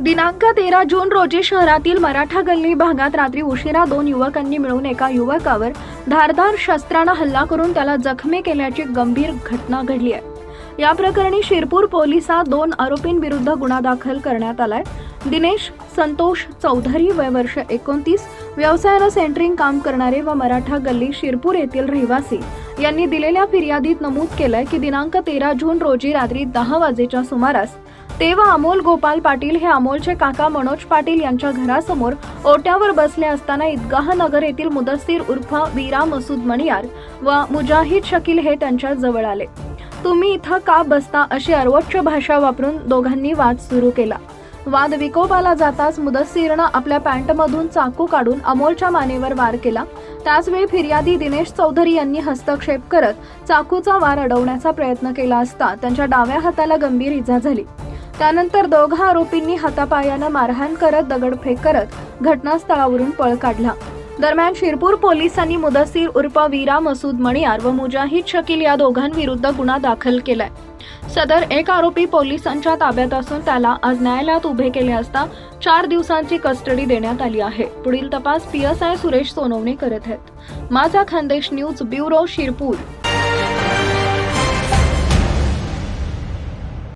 दिनांक तेरा जून रोजी शहरातील मराठा गल्ली भागात रात्री उशिरा दोन युवकांनी मिळून एका युवकावर धारदार शस्त्रानं हल्ला करून त्याला जखमी केल्याची गंभीर घटना घडली आहे. या प्रकरणी शिरपूर पोलिसात दोन आरोपींविरुद्ध गुन्हा दाखल करण्यात आलाय. दिनेश संतोष चौधरी वय वर्ष एकोणतीस व्यवसायानं सेंटरिंग काम करणारे व मराठा गल्ली शिरपूर येथील रहिवासी यांनी दिलेल्या फिर्यादीत नमूद केलंय की दिनांक तेरा जून रोजी रात्री दहा वाजेच्या सुमारास तेव्हा अमोल गोपाल पाटील हे अमोलचे काका मनोज पाटील यांच्या घरासमोर ओट्यावर बसले असताना ईदगाह नगर येथील मुदस्सीर उर्फ वीरा मसूद मणियार व मुजाहिद शकील हे त्यांच्या जवळ आले. तुम्ही इथं का बसता अशी अर्वोच्च भाषा वापरून दोघांनी वाद सुरू केला. वाद विकोपाला जाताच मुदस्सीरनं आपल्या पॅन्टमधून चाकू काढून अमोलच्या मानेवर वार केला. त्याचवेळी फिर्यादी दिनेश चौधरी यांनी हस्तक्षेप करत चाकूचा वार अडवण्याचा प्रयत्न केला असता त्यांच्या डाव्या हाताला गंभीर इजा झाली. त्यानंतर दोघा आरोपींनी हातापायानं मारहाण करत दगडफेक करत घटनास्थळावरून पळ काढला. दरम्यान शिरपूर पोलिसांनी मुदसीर उर्फ वीरा मसूद मणियार व मुजाहिद शकील या दोघांविरुद्ध गुन्हा दाखल केलाय. सदर एक आरोपी पोलिसांच्या ताब्यात असून त्याला आज न्यायालयात उभे केले असता चार दिवसांची कस्टडी देण्यात आली आहे. पुढील तपास पीएसआय सुरेश सोनवणे करत आहेत. माझा खानदेश न्यूज ब्युरो शिरपूर.